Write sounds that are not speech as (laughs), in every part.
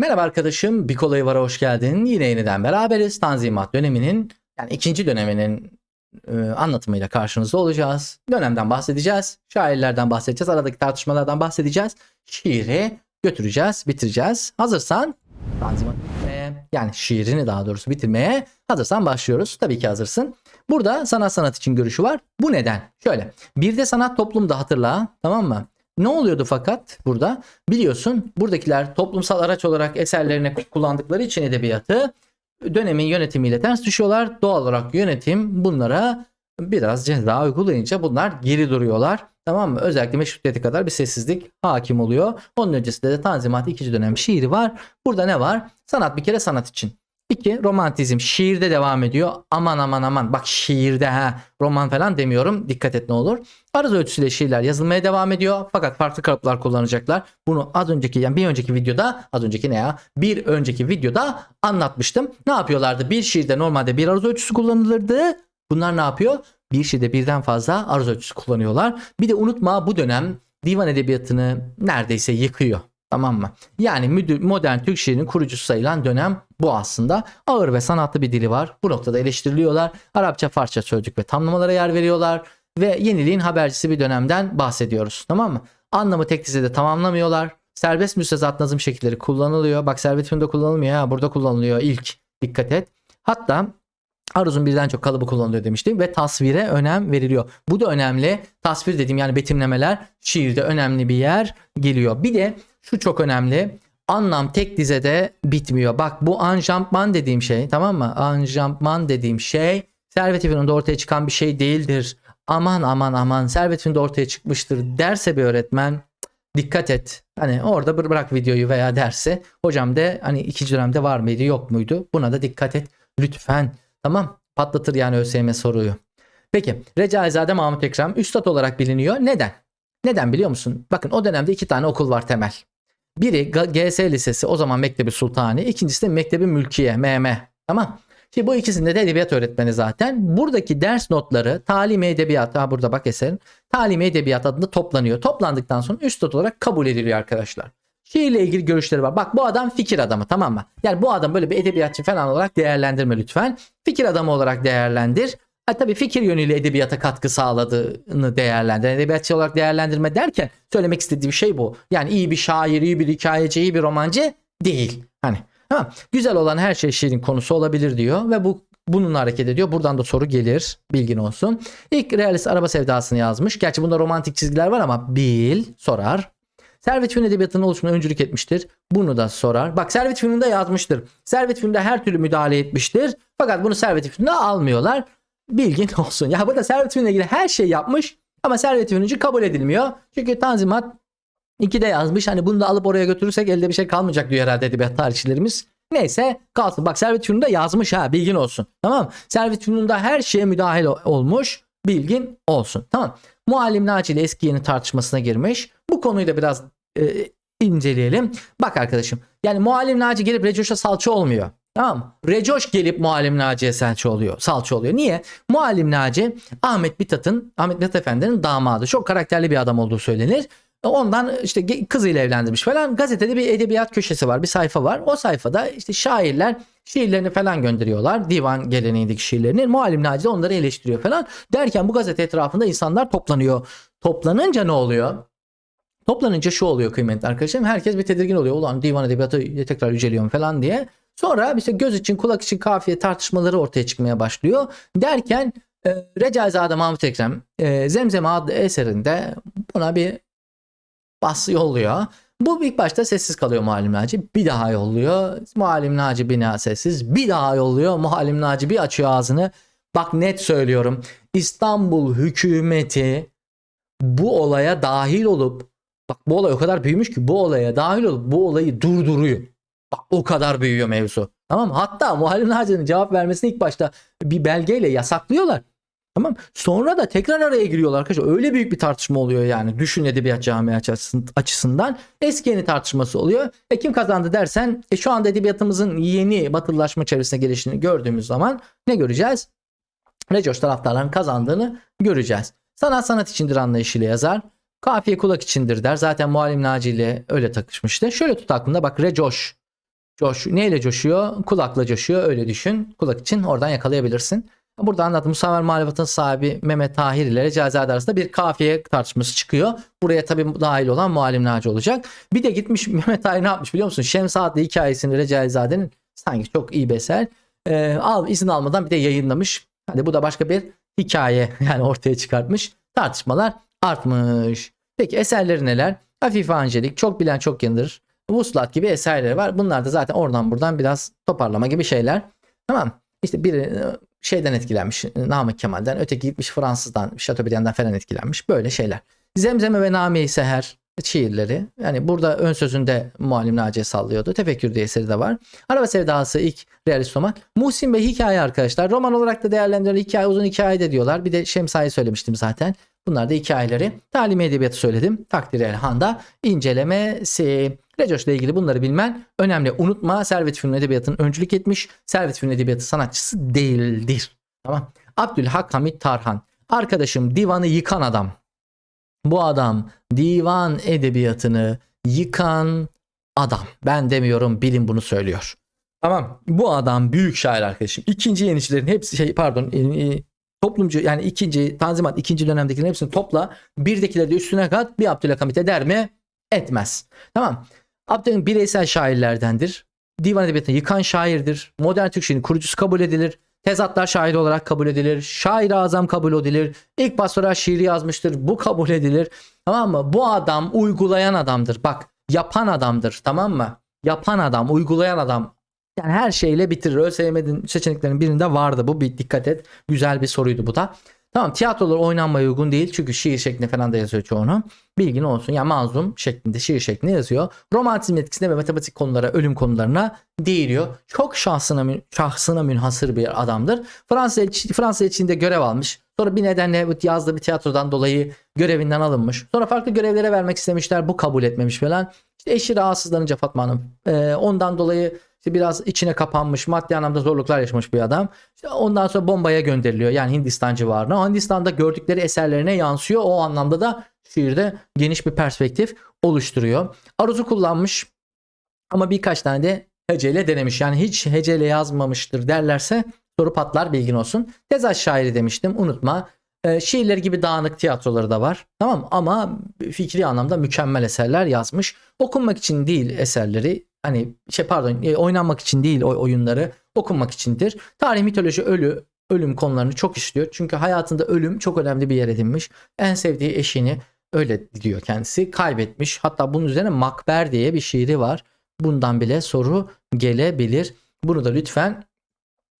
Merhaba arkadaşım, bir kolayı vara hoş geldin. Yine yeniden beraberiz. Tanzimat döneminin yani ikinci döneminin e, anlatımıyla karşınızda olacağız. Dönemden bahsedeceğiz, şairlerden bahsedeceğiz, aradaki tartışmalardan bahsedeceğiz. Şiiri götüreceğiz, bitireceğiz. Hazırsan Tanzimat bitirmeye, yani şiirini daha doğrusu bitirmeye hazırsan başlıyoruz. Tabii ki hazırsın. Burada sanat sanat için görüşü var. Bu neden? Şöyle. Bir de sanat toplumda hatırla tamam mı? Ne oluyordu fakat burada? Biliyorsun buradakiler toplumsal araç olarak eserlerine kullandıkları için edebiyatı dönemin yönetimiyle ters düşüyorlar. Doğal olarak yönetim bunlara biraz ceza uygulayınca bunlar geri duruyorlar. Tamam mı? Özellikle meşrutiyete kadar bir sessizlik hakim oluyor. Onun öncesinde de Tanzimat ikinci dönem şiiri var. Burada ne var? Sanat bir kere sanat için. İki romantizm şiirde devam ediyor. Aman aman aman bak şiirde ha roman falan demiyorum. Dikkat et ne olur. Arız ölçüsüyle şiirler yazılmaya devam ediyor. Fakat farklı kalıplar kullanacaklar. Bunu az önceki yani bir önceki videoda az önceki ne ya? Bir önceki videoda anlatmıştım. Ne yapıyorlardı? Bir şiirde normalde bir aruz ölçüsü kullanılırdı. Bunlar ne yapıyor? Bir şiirde birden fazla aruz ölçüsü kullanıyorlar. Bir de unutma bu dönem divan edebiyatını neredeyse yıkıyor. Tamam mı? Yani müdür- modern Türk şiirinin kurucusu sayılan dönem bu aslında. Ağır ve sanatlı bir dili var. Bu noktada eleştiriliyorlar. Arapça, Farsça sözcük ve tamlamalara yer veriyorlar. Ve yeniliğin habercisi bir dönemden bahsediyoruz. Tamam mı? Anlamı tek dizede tamamlamıyorlar. Serbest müstezat nazım şekilleri kullanılıyor. Bak servet filmde kullanılmıyor ya. Burada kullanılıyor ilk. Dikkat et. Hatta Aruz'un birden çok kalıbı kullanılıyor demiştim ve tasvire önem veriliyor. Bu da önemli. Tasvir dediğim yani betimlemeler şiirde önemli bir yer geliyor. Bir de şu çok önemli. Anlam tek dizede bitmiyor. Bak bu anjampman dediğim şey tamam mı? Anjampman dediğim şey Servet İfün'ün ortaya çıkan bir şey değildir. Aman aman aman Servet İfün'de ortaya çıkmıştır derse bir öğretmen dikkat et. Hani orada bır- bırak videoyu veya dersi. Hocam de hani ikinci dönemde var mıydı yok muydu? Buna da dikkat et lütfen. Tamam patlatır yani ÖSYM soruyu. Peki Recaizade Mahmut Ekrem üstad olarak biliniyor. Neden? Neden biliyor musun? Bakın o dönemde iki tane okul var temel. Biri GS Lisesi o zaman Mektebi Sultani. ikincisi de Mektebi Mülkiye MM. Tamam. Şimdi bu ikisinde de edebiyat öğretmeni zaten. Buradaki ders notları talim edebiyat ha burada bak eserin. Talim edebiyat adında toplanıyor. Toplandıktan sonra üstad olarak kabul ediliyor arkadaşlar. Şiirle ilgili görüşleri var. Bak bu adam fikir adamı tamam mı? Yani bu adam böyle bir edebiyatçı falan olarak değerlendirme lütfen. Fikir adamı olarak değerlendir. Ha, tabii fikir yönüyle edebiyata katkı sağladığını değerlendir. Edebiyatçı olarak değerlendirme derken söylemek istediğim şey bu. Yani iyi bir şair, iyi bir hikayeci, iyi bir romancı değil. Hani ha, güzel olan her şey şiirin konusu olabilir diyor ve bu bununla hareket ediyor. Buradan da soru gelir. Bilgin olsun. İlk realist araba sevdasını yazmış. Gerçi bunda romantik çizgiler var ama bil sorar. Servet Fünun edebiyatının oluşumuna öncülük etmiştir. Bunu da sorar. Bak Servet Fünun'da yazmıştır. Servet Fünun'da her türlü müdahale etmiştir. Fakat bunu Servet Fünun'da almıyorlar. Bilgin (laughs) olsun. Ya burada Servet Fünun'la ilgili her şey yapmış ama Servet Fünun'cu kabul edilmiyor. Çünkü Tanzimat 2'de yazmış. Hani bunu da alıp oraya götürürsek elde bir şey kalmayacak diyor herhalde edebiyat tarihçilerimiz. Neyse kalsın. Bak Servet Fünun'da yazmış ha bilgin olsun. Tamam? Servet Fünun'da her şeye müdahil olmuş. Bilgin olsun. Tamam. Muallim Naci ile eski yeni tartışmasına girmiş. Bu konuyu da biraz e, inceleyelim. Bak arkadaşım. Yani Muallim Naci gelip Recoş'a salça olmuyor. Tamam? Recoş gelip Muallim Naci'ye salça oluyor. Salça oluyor. Niye? Muallim Naci Ahmet Mithat'ın Ahmet Mithat Efendi'nin damadı. Çok karakterli bir adam olduğu söylenir. Ondan işte kızıyla evlendirmiş falan. Gazetede bir edebiyat köşesi var. Bir sayfa var. O sayfada işte şairler şiirlerini falan gönderiyorlar. Divan geleneğindeki şiirlerini. Muallim Naci de onları eleştiriyor falan. Derken bu gazete etrafında insanlar toplanıyor. Toplanınca ne oluyor? Toplanınca şu oluyor kıymetli arkadaşlarım. Herkes bir tedirgin oluyor. Ulan divan edebiyatı tekrar yüceliyorum falan diye. Sonra işte göz için kulak için kafiye tartışmaları ortaya çıkmaya başlıyor. Derken e, Recaizade Mahmut Ekrem e, Zemzeme adlı eserinde buna bir bas yolluyor. Bu ilk başta sessiz kalıyor Muallim Naci. Bir daha yolluyor. Muallim Naci bina sessiz. Bir daha yolluyor. Muallim Naci bir açıyor ağzını. Bak net söylüyorum. İstanbul hükümeti bu olaya dahil olup bak bu olay o kadar büyümüş ki bu olaya dahil olup bu olayı durduruyor. O kadar büyüyor mevzu. Tamam? Hatta Muharrem Naci'nin cevap vermesini ilk başta bir belgeyle yasaklıyorlar. Tamam. Sonra da tekrar araya giriyorlar arkadaşlar. Öyle büyük bir tartışma oluyor yani. Düşün edebiyat açısın- açısından. Eski yeni tartışması oluyor. E kim kazandı dersen e şu anda edebiyatımızın yeni batılılaşma çevresine gelişini gördüğümüz zaman ne göreceğiz? Recoş taraftarların kazandığını göreceğiz. Sanat sanat içindir anlayışıyla yazar. Kafiye kulak içindir der. Zaten Muallim Naci ile öyle takışmıştı. Şöyle tut aklında bak Recoş Coş, neyle coşuyor? Kulakla coşuyor öyle düşün. Kulak için oradan yakalayabilirsin. Burada anlattım. Musamer Muhalefet'in sahibi Mehmet Tahir ile Recaizade arasında bir kafiye tartışması çıkıyor. Buraya tabii dahil olan Muallim Naci olacak. Bir de gitmiş (laughs) Mehmet Tahir ne yapmış biliyor musun? Şems adlı hikayesini Recaizade'nin sanki çok iyi bir eser. Ee, al, izin almadan bir de yayınlamış. Hadi bu da başka bir hikaye (laughs) yani ortaya çıkartmış. Tartışmalar artmış. Peki eserleri neler? Hafife Angelik, Çok Bilen Çok Yanılır, Vuslat gibi eserleri var. Bunlar da zaten oradan buradan biraz toparlama gibi şeyler. Tamam. İşte biri e, şeyden etkilenmiş. Namık Kemal'den. Öteki gitmiş Fransız'dan, Chateaubriand'dan falan etkilenmiş. Böyle şeyler. Zemzeme ve Name-i Seher şiirleri. Yani burada ön sözünde Muallim Naci'ye sallıyordu. Tefekkür diye eseri de var. Araba Sevdası ilk realist roman. Muhsin Bey hikaye arkadaşlar. Roman olarak da değerlendirilen hikaye uzun hikaye de diyorlar. Bir de Şemsa'yı söylemiştim zaten. Bunlar da hikayeleri. Talimi edebiyatı söyledim. Takdir Elhan'da incelemesi. Recoş ile ilgili bunları bilmen önemli. Unutma Servet Fünun Edebiyatı'nın öncülük etmiş. Servet Fünun Edebiyatı sanatçısı değildir. Tamam. Abdülhak Hamit Tarhan. Arkadaşım divanı yıkan adam. Bu adam divan edebiyatını yıkan adam. Ben demiyorum bilim bunu söylüyor. Tamam. Bu adam büyük şair arkadaşım. İkinci yeniçilerin hepsi şey pardon e, e, toplumcu yani ikinci Tanzimat ikinci dönemdekilerin hepsini topla. Birdekileri de üstüne kat bir Abdülhakamit eder mi? Etmez. Tamam. Abdülhamit bireysel şairlerdendir. Divan edebiyatını yıkan şairdir. Modern Türk şiirinin kurucusu kabul edilir. Tezatlar şairi olarak kabul edilir. Şair azam kabul edilir. İlk pastoral şiiri yazmıştır. Bu kabul edilir. Tamam mı? Bu adam uygulayan adamdır. Bak yapan adamdır. Tamam mı? Yapan adam, uygulayan adam. Yani her şeyle bitirir. ÖSYM'nin seçeneklerinin birinde vardı bu. Bir dikkat et. Güzel bir soruydu bu da. Tamam tiyatrolar oynanmaya uygun değil çünkü şiir şeklinde falan da yazıyor çoğunu. Bilgin olsun yani manzum şeklinde şiir şeklinde yazıyor. Romantizm etkisine ve matematik konulara, ölüm konularına değiliyor. Çok şahsına, şahsına münhasır bir adamdır. Fransa, Fransa içinde görev almış. Sonra bir nedenle yazdığı bir tiyatrodan dolayı görevinden alınmış. Sonra farklı görevlere vermek istemişler. Bu kabul etmemiş falan. İşte eşi rahatsızlanınca Fatma Hanım. e, ondan dolayı işte biraz içine kapanmış, maddi anlamda zorluklar yaşamış bir adam. İşte ondan sonra bombaya gönderiliyor. Yani Hindistan civarına. Hindistan'da gördükleri eserlerine yansıyor. O anlamda da şiirde geniş bir perspektif oluşturuyor. Aruz'u kullanmış ama birkaç tane de heceyle denemiş. Yani hiç heceyle yazmamıştır derlerse soru patlar bilgin olsun. Tezat şairi demiştim unutma. Ee, şiirleri gibi dağınık tiyatroları da var. Tamam ama fikri anlamda mükemmel eserler yazmış. Okunmak için değil eserleri hani şey pardon e, oynanmak için değil o oyunları okunmak içindir. Tarih mitoloji ölü ölüm konularını çok işliyor. Çünkü hayatında ölüm çok önemli bir yer edinmiş. En sevdiği eşini öyle diyor kendisi kaybetmiş. Hatta bunun üzerine Makber diye bir şiiri var. Bundan bile soru gelebilir. Bunu da lütfen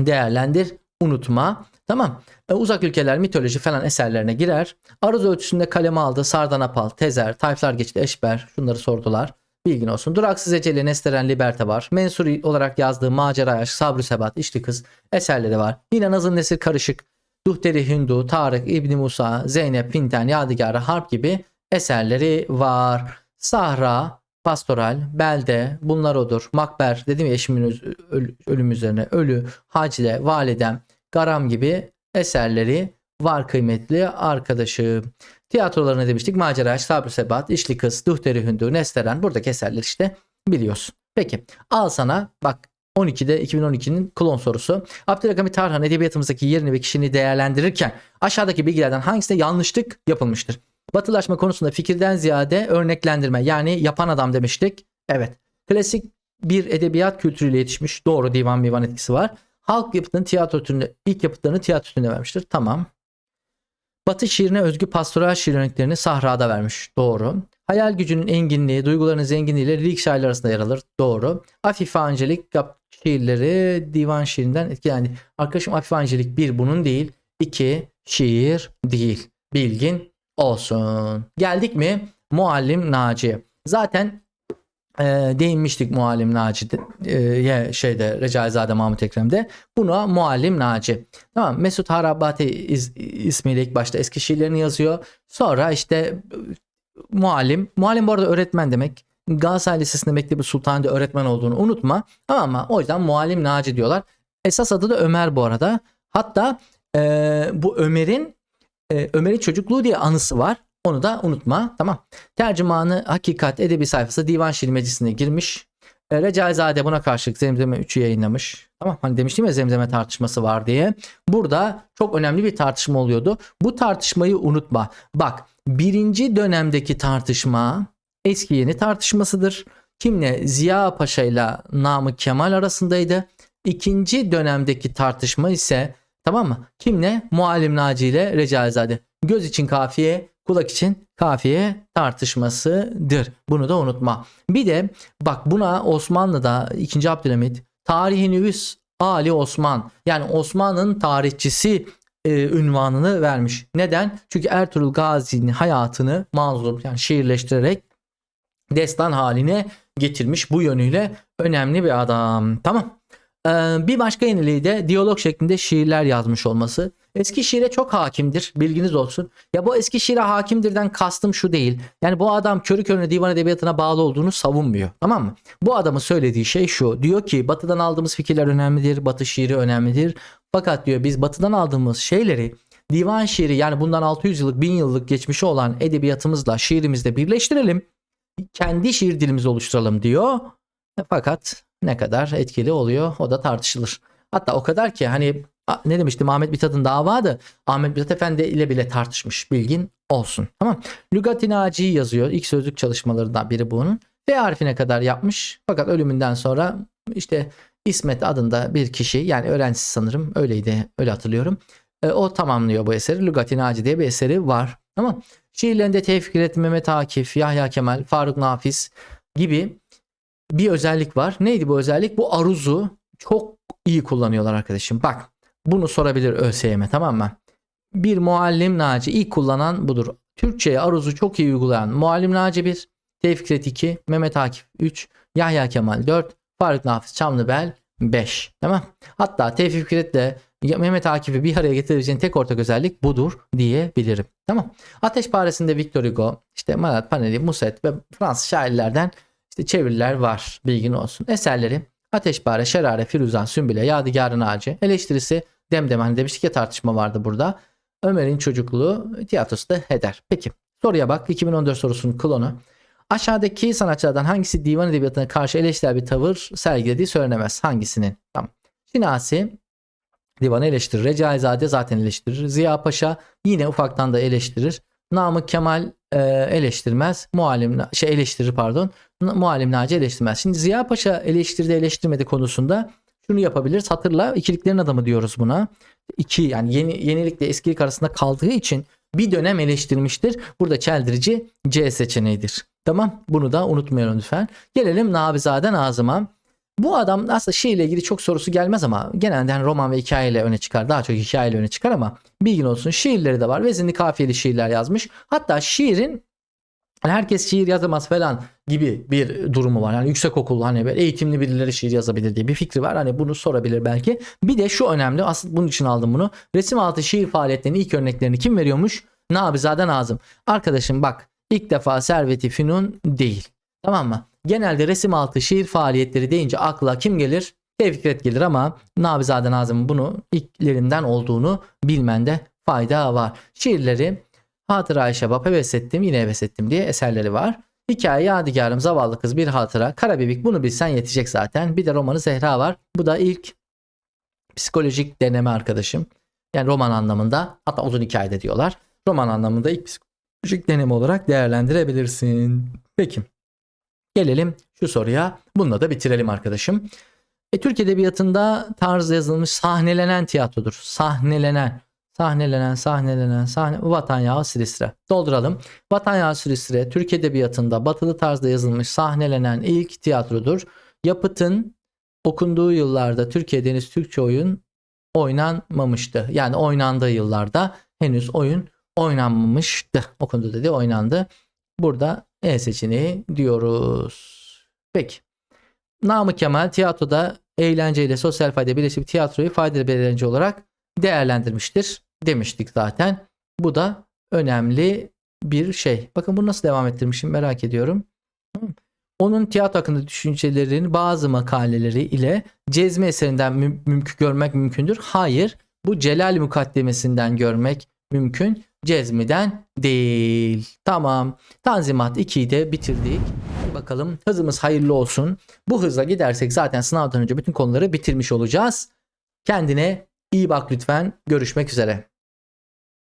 değerlendir, unutma. Tamam. E, uzak ülkeler mitoloji falan eserlerine girer. Aruz ölçüsünde kaleme aldı. Sardanapal, Tezer, Tayflar geçti, Eşber. Şunları sordular. Bilgin olsun. Duraksız Eceli, Nesteren, Liberte var. Mensuri olarak yazdığı Macera Aşk, Sabrı Sebat, İşli Kız eserleri var. Yine Nazım Nesir Karışık, Duhteri Hindu, Tarık, İbni Musa, Zeynep, Pinten, Yadigarı, Harp gibi eserleri var. Sahra, Pastoral, Belde, bunlar odur. Makber, dedim ya eşimin ölüm üzerine, Ölü, Hacle, Validem, Garam gibi eserleri var kıymetli arkadaşım. Tiyatrolarını demiştik. Macera, Sabri Sebat, İşli Kız, Duhteri Hündü, Nesteren. Buradaki eserler işte biliyorsun. Peki al sana bak 12'de 2012'nin klon sorusu. Abdülhamit Tarhan edebiyatımızdaki yerini ve kişiliğini değerlendirirken aşağıdaki bilgilerden hangisinde yanlışlık yapılmıştır? Batılaşma konusunda fikirden ziyade örneklendirme yani yapan adam demiştik. Evet. Klasik bir edebiyat kültürüyle yetişmiş. Doğru divan mivan etkisi var. Halk yapıtının tiyatro türünde ilk yapıtlarını tiyatro türünde vermiştir. Tamam. Batı şiirine özgü pastoral şiir örneklerini sahrada vermiş. Doğru. Hayal gücünün enginliği, duyguların zenginliğiyle lirik şairler arasında yer alır. Doğru. Afife Angelik şiirleri divan şiirinden etkilendi. Arkadaşım Afife Angelik bir bunun değil. iki şiir değil. Bilgin olsun. Geldik mi? Muallim Naci. Zaten e, değinmiştik Muallim Naci'ye şeyde Recaizade Mahmut Ekrem'de. Buna Muallim Naci. Tamam Mesut Harabati iz, ismiyle ilk başta eski şiirlerini yazıyor. Sonra işte e, muallim. Muallim bu arada öğretmen demek. Galatasaray Lisesi'nde Mektebi Sultan'da öğretmen olduğunu unutma. Tamam mı? O yüzden Muallim Naci diyorlar. Esas adı da Ömer bu arada. Hatta e, bu Ömer'in e, Ömer'in çocukluğu diye anısı var. Onu da unutma. Tamam. Tercümanı Hakikat Edebi sayfası Divan Şiir Meclisi'ne girmiş. E, Recaizade buna karşılık Zemzeme 3'ü yayınlamış. Tamam hani demiştim ya Zemzeme tartışması var diye. Burada çok önemli bir tartışma oluyordu. Bu tartışmayı unutma. Bak birinci dönemdeki tartışma eski yeni tartışmasıdır. Kimle? Ziya Paşa ile Namık Kemal arasındaydı. İkinci dönemdeki tartışma ise tamam mı? Kimle? Muallim Naci ile Recaizade. Göz için kafiye, kulak için kafiye tartışmasıdır. Bunu da unutma. Bir de bak buna Osmanlı'da 2. Abdülhamit tarihi nüvüs Ali Osman yani Osman'ın tarihçisi e, ünvanını vermiş. Neden? Çünkü Ertuğrul Gazi'nin hayatını mazlum yani şiirleştirerek destan haline getirmiş. Bu yönüyle önemli bir adam. Tamam. Bir başka yeniliği de diyalog şeklinde şiirler yazmış olması. Eski şiire çok hakimdir. Bilginiz olsun. Ya bu eski şiire hakimdirden kastım şu değil. Yani bu adam körü körüne divan edebiyatına bağlı olduğunu savunmuyor. Tamam mı? Bu adamın söylediği şey şu. Diyor ki batıdan aldığımız fikirler önemlidir. Batı şiiri önemlidir. Fakat diyor biz batıdan aldığımız şeyleri divan şiiri yani bundan 600 yıllık 1000 yıllık geçmişi olan edebiyatımızla şiirimizde birleştirelim. Kendi şiir dilimizi oluşturalım diyor. Fakat ne kadar etkili oluyor o da tartışılır. Hatta o kadar ki hani ne demiştim Ahmet Mithat'ın davadı Ahmet Mithat Efendi ile bile tartışmış bilgin olsun. Tamam. Lügat-i Naci'yi yazıyor. İlk sözlük çalışmalarından biri bunun. F harfine kadar yapmış. Fakat ölümünden sonra işte İsmet adında bir kişi yani öğrencisi sanırım öyleydi öyle hatırlıyorum. E, o tamamlıyor bu eseri. Lügat-i Naci diye bir eseri var. Tamam. Şiirlerinde Tevfik Mehmet Akif, Yahya Kemal, Faruk Nafiz gibi bir özellik var. Neydi bu özellik? Bu aruzu çok iyi kullanıyorlar arkadaşım. Bak bunu sorabilir ÖSYM tamam mı? Bir muallim Naci ilk kullanan budur. Türkçe'ye aruzu çok iyi uygulayan muallim Naci 1, Tevfik Fikret 2, Mehmet Akif 3, Yahya Kemal 4, Faruk Nafiz Çamlıbel 5. Tamam. Hatta Tevfik Fikret'le Mehmet Akif'i bir araya getireceğin tek ortak özellik budur diyebilirim. Tamam. Ateşparesinde Victor Hugo, işte Marat Paneli, Musset ve Fransız şairlerden işte çeviriler var bilgin olsun. Eserleri Ateşpare, Şerare, Firuzan, Sümbüle, Yadigarın Ağacı. Eleştirisi Demdem hani demiştik ya tartışma vardı burada. Ömer'in çocukluğu tiyatrosu da heder. Peki soruya bak 2014 sorusunun klonu. Aşağıdaki sanatçılardan hangisi divan edebiyatına karşı eleştirel bir tavır sergilediği söylenemez. Hangisinin? Tamam. Şinasi divanı eleştirir. Recaizade zaten eleştirir. Ziya Paşa yine ufaktan da eleştirir. Namık Kemal e, eleştirmez. Muallim şey eleştirir pardon. Muallim Naci eleştirmez. Şimdi Ziya Paşa eleştirdi eleştirmedi konusunda şunu yapabiliriz. Hatırla ikiliklerin adamı diyoruz buna. İki yani yeni, yenilikle eskilik arasında kaldığı için bir dönem eleştirmiştir. Burada çeldirici C seçeneğidir. Tamam bunu da unutmayalım lütfen. Gelelim Nabizade Nazım'a. Bu adam aslında şiirle ilgili çok sorusu gelmez ama genelde hani roman ve hikayeyle öne çıkar. Daha çok hikayeyle öne çıkar ama bilgin olsun şiirleri de var. Vezinli kafiyeli şiirler yazmış. Hatta şiirin hani herkes şiir yazamaz falan gibi bir durumu var. Yani yüksek okul hani böyle eğitimli birileri şiir yazabilir diye bir fikri var. Hani bunu sorabilir belki. Bir de şu önemli aslında bunun için aldım bunu. Resim altı şiir faaliyetlerinin ilk örneklerini kim veriyormuş? Nabizade Nazım. Arkadaşım bak ilk defa Servet-i Fünun değil. Tamam mı? Genelde resim altı şiir faaliyetleri deyince akla kim gelir? Tevfik gelir ama Nabizade Nazım'ın bunu ilklerinden olduğunu bilmende fayda var. Şiirleri Hatıra-i Şebap heves ettim yine heves ettim diye eserleri var. Hikaye Yadigarım Zavallı Kız Bir Hatıra Karabibik bunu bilsen yetecek zaten. Bir de romanı Zehra var. Bu da ilk psikolojik deneme arkadaşım. Yani roman anlamında hatta uzun hikayede diyorlar. Roman anlamında ilk psikolojik deneme olarak değerlendirebilirsin. Peki. Gelelim şu soruya. Bununla da bitirelim arkadaşım. E, Türk Edebiyatı'nda tarz yazılmış sahnelenen tiyatrodur. Sahnelenen. Sahnelenen, sahnelenen, sahne, Vatan Yağı Silistre. Dolduralım. Vatan Yağı Silistre Türk Edebiyatı'nda batılı tarzda yazılmış sahnelenen ilk tiyatrodur. Yapıtın okunduğu yıllarda Türkiye'de henüz Türkçe oyun oynanmamıştı. Yani oynandığı yıllarda henüz oyun oynanmamıştı. Okundu dedi oynandı. Burada E seçeneği diyoruz. Peki. Namık Kemal tiyatroda eğlenceyle sosyal fayda birleşip tiyatroyu faydalı bir eğlence olarak değerlendirmiştir demiştik zaten. Bu da önemli bir şey. Bakın bunu nasıl devam ettirmişim merak ediyorum. Onun tiyatro hakkında düşüncelerinin bazı makaleleri ile Cezmi eserinden müm- mümkün görmek mümkündür. Hayır, bu Celal mukaddemesinden görmek mümkün. Cezmi'den değil. Tamam. Tanzimat 2'yi de bitirdik. Bakalım hızımız hayırlı olsun. Bu hızla gidersek zaten sınavdan önce bütün konuları bitirmiş olacağız. Kendine iyi bak lütfen. Görüşmek üzere.